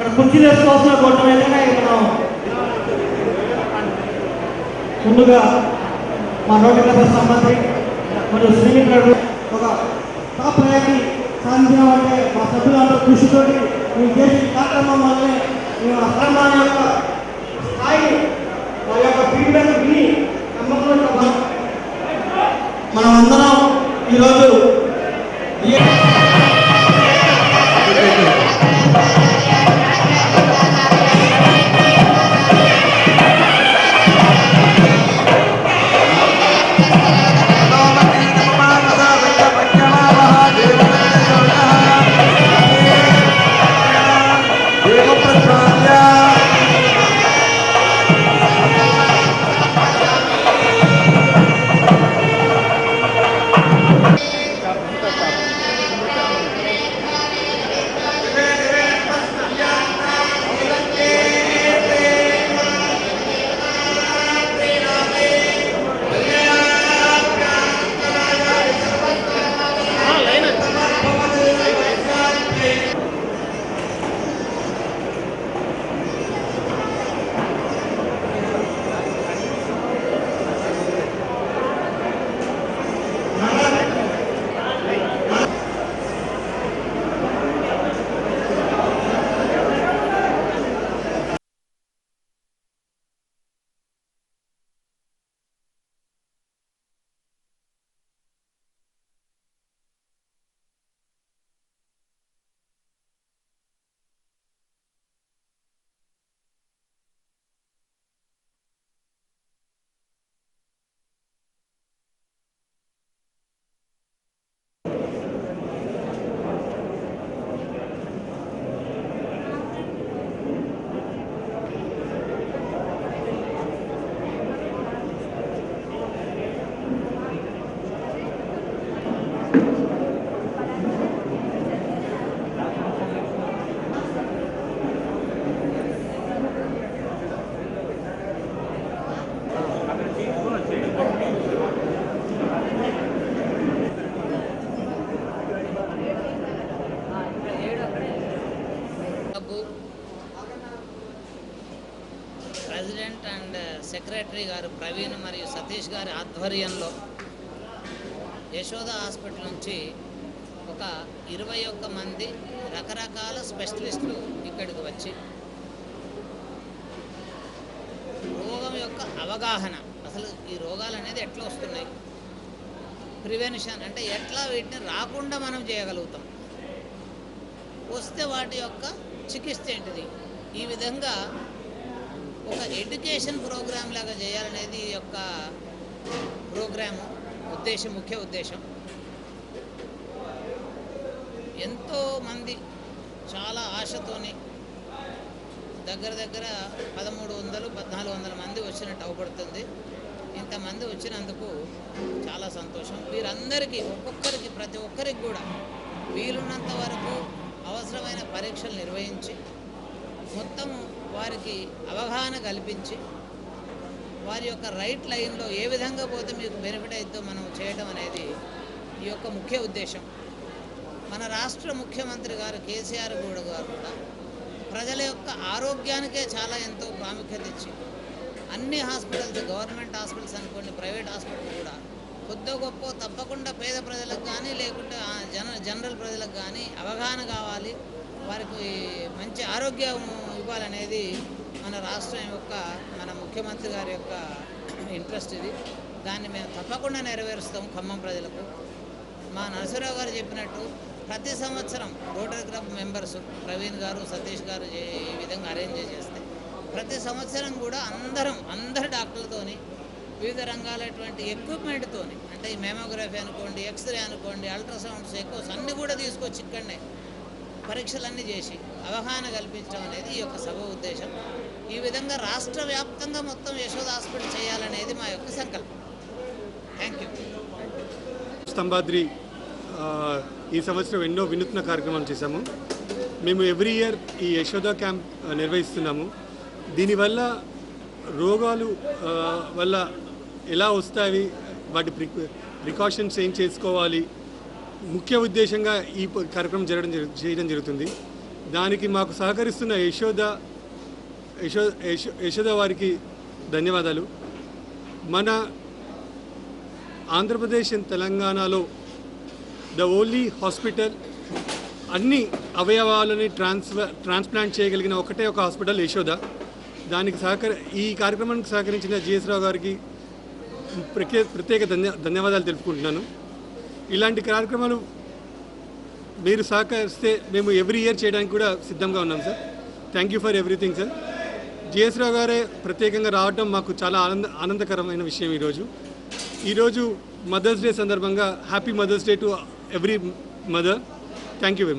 ఇక్కడ కుర్చీ తెచ్చుకోవాల్సిన గొడవ ఏదైనా మనం ముందుగా మా రోడ్డు వ్యవస్థ సంబంధి మరియు శ్రీనిధి గారు ఒక టాప్ ర్యాంక్ని సాధించామంటే మా సభ్యులందరూ కృషితోటి మేము చేసిన కార్యక్రమం వల్లే మేము ఆ స్థానాల యొక్క స్థాయి వారి యొక్క ఫీడ్బ్యాక్ విని నమ్మకం మనం అందరం ప్రెసిడెంట్ అండ్ సెక్రటరీ గారు ప్రవీణ్ మరియు సతీష్ గారి ఆధ్వర్యంలో యశోద హాస్పిటల్ నుంచి ఒక ఇరవై ఒక్క మంది రకరకాల స్పెషలిస్టులు ఇక్కడికి వచ్చి రోగం యొక్క అవగాహన అసలు ఈ రోగాలు అనేది ఎట్లా వస్తున్నాయి? ప్రివెన్షన్ అంటే ఎట్లా వీటిని రాకుండా మనం చేయగలుగుతాం? వస్తే వాటి యొక్క చికిత్స ఏంటిది? ఈ విధంగా ఒక ఎడ్యుకేషన్ ప్రోగ్రామ్ లాగా చేయాలనేది ఈ యొక్క ప్రోగ్రాము ఉద్దేశం ముఖ్య ఉద్దేశం. ఎంతో మంది చాలా ఆశతోని దగ్గర దగ్గర పదమూడు వందలు పద్నాలుగు వందల మంది వచ్చినట్టు అవపడుతుంది. ఇంతమంది వచ్చినందుకు చాలా సంతోషం. వీరందరికీ ఒక్కొక్కరికి ప్రతి ఒక్కరికి కూడా వీలున్నంత వరకు అవసరమైన పరీక్షలు నిర్వహించి మొత్తము వారికి అవగాహన కల్పించి వారి యొక్క రైట్ లైన్లో ఏ విధంగా పోతే మీకు బెనిఫిట్ అవుతుందో మనం చేయడం అనేది ఈ యొక్క ముఖ్య ఉద్దేశం. మన రాష్ట్ర ముఖ్యమంత్రి గారు కేసీఆర్ కూడా గారు కూడా ప్రజల యొక్క ఆరోగ్యానికే చాలా ఎంతో ప్రాముఖ్యత ఇచ్చి అన్ని హాస్పిటల్స్ గవర్నమెంట్ హాస్పిటల్స్ అనుకోండి ప్రైవేట్ హాస్పిటల్ కూడా కొద్ది గొప్ప తప్పకుండా పేద ప్రజలకు కానీ లేకుంటే జన జనరల్ ప్రజలకు కానీ అవగాహన కావాలి. వారికి మంచి ఆరోగ్యం ఇవ్వాలనేది మన రాష్ట్రం యొక్క మన ముఖ్యమంత్రి గారి యొక్క ఇంట్రెస్ట్ ఇది. దాన్ని మేము తప్పకుండా నెరవేరుస్తాం ఖమ్మం ప్రజలకు. మా నరసరావు గారు చెప్పినట్టు ప్రతి సంవత్సరం రోటరీ క్లబ్ మెంబర్స్ ప్రవీణ్ గారు సతీష్ గారు ఈ విధంగా అరేంజ్ చేస్తే ప్రతి సంవత్సరం కూడా అందరం అందరు డాక్టర్లతోని వివిధ రంగాలటువంటి ఎక్విప్మెంట్తోని అంటే ఈ మెమోగ్రఫీ అనుకోండి ఎక్స్రే అనుకోండి అల్ట్రాసౌండ్స్ ఎక్కువ అన్నీ కూడా తీసుకొచ్చి ఇక్కడనే పరీక్షలన్నీ చేసి అవగాహన కల్పించడం అనేది ఈ యొక్క సభ ఉద్దేశం. ఈ విధంగా రాష్ట్ర వ్యాప్తంగా మొత్తం యశోద హాస్పిటల్ చేయాలనేది మా యొక్క సంకల్పం. థ్యాంక్ యూ స్తంభాద్రి ఈ సంవత్సరం ఎన్నో వినూత్న కార్యక్రమాలు చేశాము. మేము ఎవ్రీ ఇయర్ ఈ యశోద క్యాంప్ నిర్వహిస్తున్నాము. దీనివల్ల రోగాలు వల్ల ఎలా వస్తాయి వాటి ప్రి ప్రికాషన్స్ ఏం చేసుకోవాలి ముఖ్య ఉద్దేశంగా ఈ కార్యక్రమం జరగడం జరు- చేయడం జరుగుతుంది. దానికి మాకు సహకరిస్తున్న యశోద యశో యశోద వారికి ధన్యవాదాలు. మన ఆంధ్రప్రదేశ్ అండ్ తెలంగాణలో ద ఓన్లీ హాస్పిటల్ అన్ని అవయవాలని ట్రాన్స్ఫర్ ట్రాన్స్ప్లాంట్ చేయగలిగిన ఒకటే ఒక హాస్పిటల్ యశోద. దానికి సహకరి ఈ కార్యక్రమానికి సహకరించిన జిఎస్ రావు గారికి ప్రత్యేక ప్రత్యేక ధన్య ధన్యవాదాలు తెలుపుకుంటున్నాను. ఇలాంటి కార్యక్రమాలు మీరు సహకరిస్తే మేము ఎవ్రీ ఇయర్ చేయడానికి కూడా సిద్ధంగా ఉన్నాం sir thank you for everything sir GS Rao గారే ప్రత్యేకంగా రావడం మాకు చాలా ఆనంద ఆనందకరమైన విషయం ఈరోజు. ఈరోజు మదర్స్ డే సందర్భంగా happy mother's day to every mother thank you very much